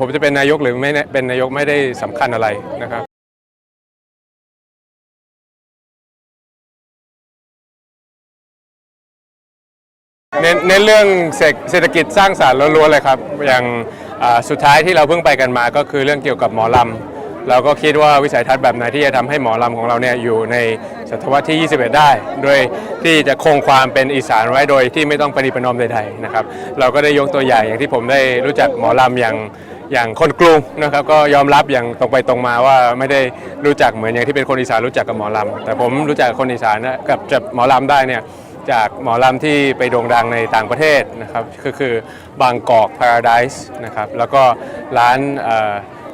ผมจะเป็นนายกหรือไม่เป็นนายกไม่ได้สำคัญอะไรนะครับเน้นเน้นเรื่องเศรษฐกิจสร้างสรรค์ล้วนๆเลยครับ อย่างสุดท้ายที่เราเพิ่งไปกันมาก็คือเรื่องเกี่ยวกับหมอลำ เราก็คิดว่าวิสัยทัศน์แบบไหนที่จะทำให้หมอลำของเราเนี่ยอยู่ในศตวรรษที่ 21 ได้ โดยที่จะคงความเป็นอีสานไว้โดยที่ไม่ต้องประนีปนอมใดๆนะครับ เราก็ได้ยกตัวอย่างอย่างที่ผมได้รู้จักหมอลำอย่าง อย่างคนกรุงนะครับก็ยอมรับอย่างตรงไปตรงมาว่าไม่ได้รู้จักเหมือนอย่างที่เป็นคนอีสานรู้จักกับหมอลำแต่ผมรู้จักคนอีสานกับจับหมอลำได้เนี่ยจากหมอลำที่ไปโด่งดังในต่างประเทศนะครับก็คือบางกอก Paradise นะครับแล้วก็ร้าน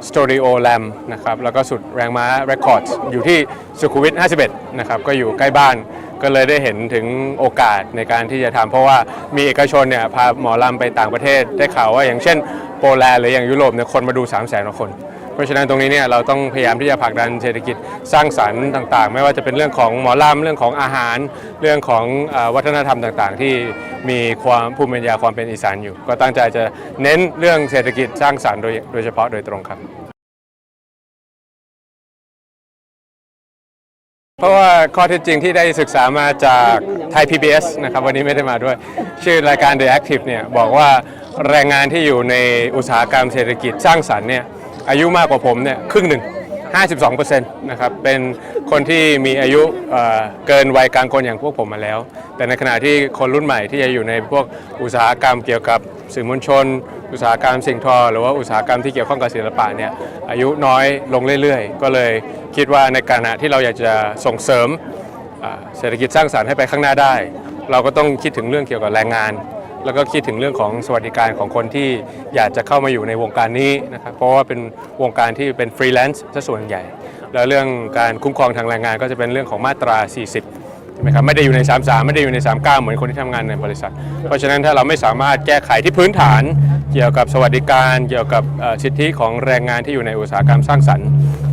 สตูดิโอแลมนะครับแล้วก็สุดแรงม้า Records อยู่ที่สุขุมวิท 51 นะครับก็อยู่ใกล้บ้านก็เลยได้เห็นถึงโอกาสในการที่จะทำเพราะว่ามีเอกชนเนี่ยพาหมอลำไปต่างประเทศได้ข่าวว่าอย่างเช่น โปแลนด์หรืออย่างยุโรปเนี่ยคนมาดู 3 0 0แสนกว่าคน เพราะฉะนั้นตรงนี้เนี่ยเราต้องพยายามที่จะผลักดันเศรษฐกิจสร้างสรรค์ต่างๆ ไม่ว่าจะเป็นเรื่องของหมอลำเรื่องของอาหาร เรื่องของอวัฒนธรรมต่างๆ ที่มีความภูมิปัญญาความเป็นอีสานอยู่ ก็ตั้งใจจะเน้นเรื่องเศรษฐกิจสร้างสรรค์โดยโดยเฉพาะโดยตรงครับ เพราะว่าข้อเท็จจริงที่ได้ศึกษามาจากไทย PBS นะครับวันนี้ไม่ได้มาด้วย ชื่อรายการ The Active เนี่ยบอกว่าแรงงานที่อยู่ในอุตสาหกรรมเศรษฐกิจสร้างสรรค์เนี่ยอายุมากกว่าผมเนี่ยครึ่งหนึ่ง 52%นะครับเป็นคนที่มีอายุเอ่อเกินวัยกลางคนอย่างพวกผมมาแล้ว แต่ในขณะที่คนรุ่นใหม่ที่จะอยู่ในพวกอุตสาหกรรมเกี่ยวกับสื่อมวลชน อุตสาหกรรมสิ่งทอ หรือว่าอุตสาหกรรมที่เกี่ยวข้องกับศิลปะเนี่ยอายุน้อยลงเรื่อยๆ ก็เลยคิดว่าในขณะที่เราอยากจะส่งเสริมเศรษฐกิจสร้างสรรค์ให้ไปข้างหน้าได้ เราก็ต้องคิดถึงเรื่องเกี่ยวกับแรงงาน แล้วก็คิดถึงเรื่องของสวัสดิการของคนที่อยากจะเข้ามาอยู่ในวงการนี้นะครับเพราะว่าเป็นวงการที่เป็นฟรีแลนซ์ซะส่วนใหญ่ แล้วเรื่องการคุ้มครองทางแรงงานก็จะเป็นเรื่องของมาตรา 40ใช่ไหมครับไม่ได้อยู่ใน 33 ไม่ได้อยู่ใน 39 เหมือนคนที่ทำงานในบริษัท เพราะฉะนั้นถ้าเราไม่สามารถแก้ไขที่พื้นฐาน เกี่ยวกับสวัสดิการเกี่ยวกับสิทธิของแรงงานที่อยู่ในอุตสาหกรรมสร้างสรรค์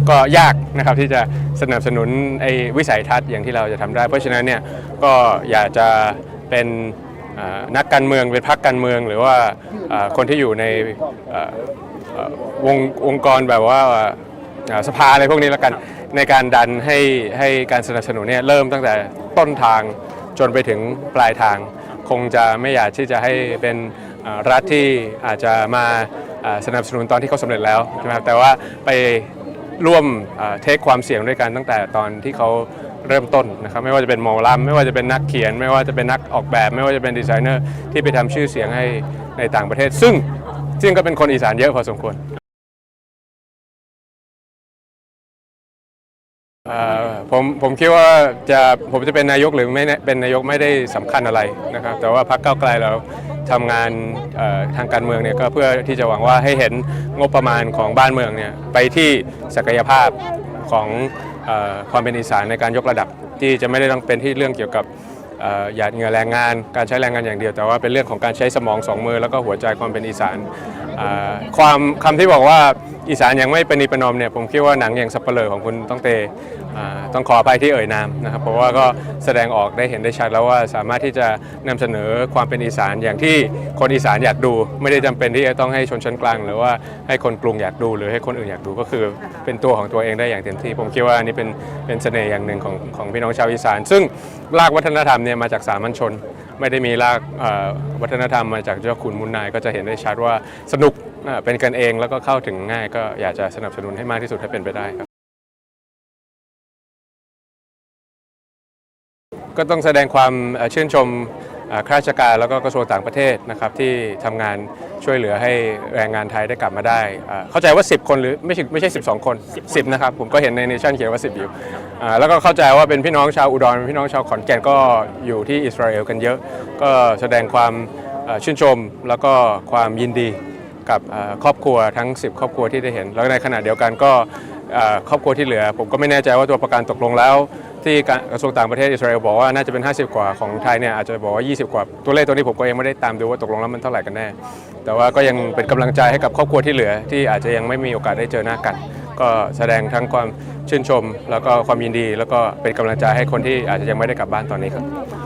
ก็ยากนะครับที่จะสนับสนุนไอ้วิสัยทัศน์อย่างที่เราจะทำได้ เพราะฉะนั้นเนี่ยก็อยากจะเป็นนักการเมืองเป็นพรรคการเมือง หรือว่าคนที่อยู่ในวงองค์กรแบบว่าสภาอะไรพวกนี้แล้วกันในการดันให้ให้การสนับสนุนเนี่ยเริ่มตั้งแต่ต้นทางจนไปถึงปลายทาง คงจะไม่อยากที่จะให้เป็น รัฐที่อาจจะมาสนับสนุนตอนที่เขาสำเร็จแล้วใช่ไหมครับแต่ว่าไปร่วมเทคความเสี่ยงด้วยกันตั้งแต่ตอนที่เขาเริ่มต้นนะครับไม่ว่าจะเป็นหมอลำไม่ว่าจะเป็นนักเขียน ไม่ว่าจะเป็นนักออกแบบ ไม่ว่าจะเป็นดีไซเนอร์ที่ไปทำชื่อเสียงให้ในต่างประเทศ ซึ่งซึ่งก็เป็นคนอีสานเยอะพอสมควรผมผมคิดว่าจะผมจะเป็นนายกหรือไม่เป็นนายกไม่ได้สำคัญอะไรนะครับแต่ว่าพรรคก้าวไกลเรา ทำงานทางการเมืองเนี่ยก็เพื่อที่จะหวังว่าให้เห็นงบประมาณของบ้านเมืองเนี่ยไปที่ศักยภาพของอความเป็นอีสานในการยกระดับที่จะไม่ได้ต้องเป็นที่เรื่องเกี่ยวกับหยาดเหงื่อแรงงาน การใช้แรงงานอย่างเดียว แต่ว่าเป็นเรื่องของการใช้สมองสองมือแล้วก็หัวใจความเป็นอีสานความคำที่บอกว่าอีสานยังไม่เป็นนิประนอมเนี่ยผมคิดว่าหนังอย่างสับเปลอของคุณต้องเตอ่าต้องขออภัยที่เอ่ยนามนะครับเพราะว่าก็แสดงออกได้เห็นได้ชัดแล้วว่าสามารถที่จะนำเสนอความเป็นอีสานอย่างที่คนอีสานอยากดู ไม่ได้จำเป็นที่จะต้องให้ชนชั้นกลาง หรือว่าให้คนกรุงอยากดู หรือให้คนอื่นอยากดูก็คือเป็นตัวของตัวเองได้อย่างเต็มที่ ผมคิดว่าอันนี้เป็นเป็นเสน่ห์อย่างหนึ่งของของพี่น้องชาวอีสาน ซึ่งรากวัฒนธรรมเนี่ยมาจากสามัญชนไม่ได้มีรากวัฒนธรรมมาจากเจ้าคุณมุนนายก็จะเห็นได้ชัดว่าสนุกเป็นกันเองแล้วก็เข้าถึงง่ายก็อยากจะสนับสนุนให้มากที่สุดถ้เป็นไปได้ครับก็ต้องแสดงความชื่นชม ข้าราชการแล้วก็กระทรวงต่างประเทศนะครับที่ทำงานช่วยเหลือให้แรงงานไทยได้กลับมาได้ เข้าใจว่า 10 คนหรือไม่ใช่ไม่ใช่ 12 คน 10 นะครับ ผมก็เห็นในเนชั่นเขียนว่า 10 อยู่ แล้วก็เข้าใจว่าเป็นพี่น้องชาวอุดรพี่น้องชาวขอนแก่นก็อยู่ที่อิสราเอลกันเยอะ ก็แสดงความชื่นชมแล้วก็ความยินดีกับครอบครัวทั้ง 10 ครอบครัวที่ได้เห็น แล้วในขณะเดียวกันก็ครอบครัวที่เหลือ ผมก็ไม่แน่ใจว่าตัวประกันตกลงแล้ว ที่กระทรวงต่างประเทศอิสราเอลบอกว่าน่าจะเป็น 50 กว่าของไทยเนี่ยอาจจะบอกว่า 20 กว่าตัวเลขตัวนี้ผมก็ยังไม่ได้ตามดูว่าตกลงแล้วมันเท่าไหร่กันแน่ แต่ว่าก็ยังเป็นกำลังใจให้กับครอบครัวที่เหลือ ที่อาจจะยังไม่มีโอกาสได้เจอหน้ากัน ก็แสดงทั้งความชื่นชม แล้วก็ความยินดี แล้วก็เป็นกำลังใจให้คนที่อาจจะยังไม่ได้กลับบ้านตอนนี้ครับ